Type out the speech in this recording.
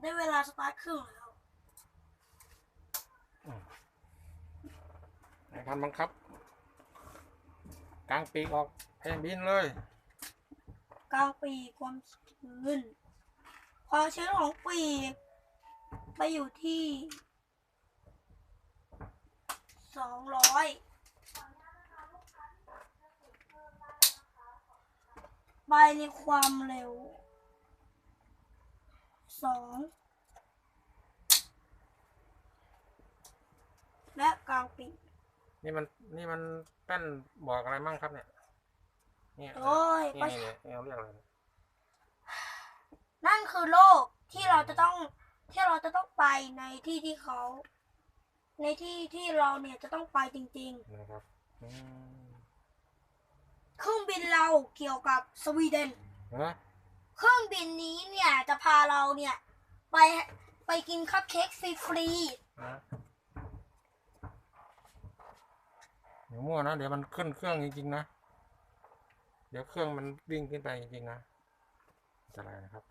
ได้เวลาสตาร์ทเครื่องแล้วในการบังคับ กลางปีกออกแผ่นบินเลยกลางปีกความชื้นความชื้นของปีกไปอยู่ที่สองร้อยไปในความเร็ว สองและกลางปีกนี่มันนี่มันแป้นบอกอะไรมั่งครับเนี่ยเนี่ยโอ้ยนี่ประนี่ชานี่เราเรียกอะไรนั่นคือโลกที่เราจะต้องที่เราจะต้องไปในที่ที่เขา ในที่ที่เราเนี่ยจะต้องไปจริงนะครับอืมๆเครื่องบินเราเกี่ยวกับสวีเดนฮะ เครื่องบินนี้เนี่ยจะพาเราเนี่ยไปไปกินคัพเค้กฟรีนะเดี๋ยวมั่วนะ เดี๋ยวมันขึ้นเครื่องจริงๆนะ เดี๋ยวเครื่องมันวิ่งขึ้นไปจริงๆนะอันตรายนะครับ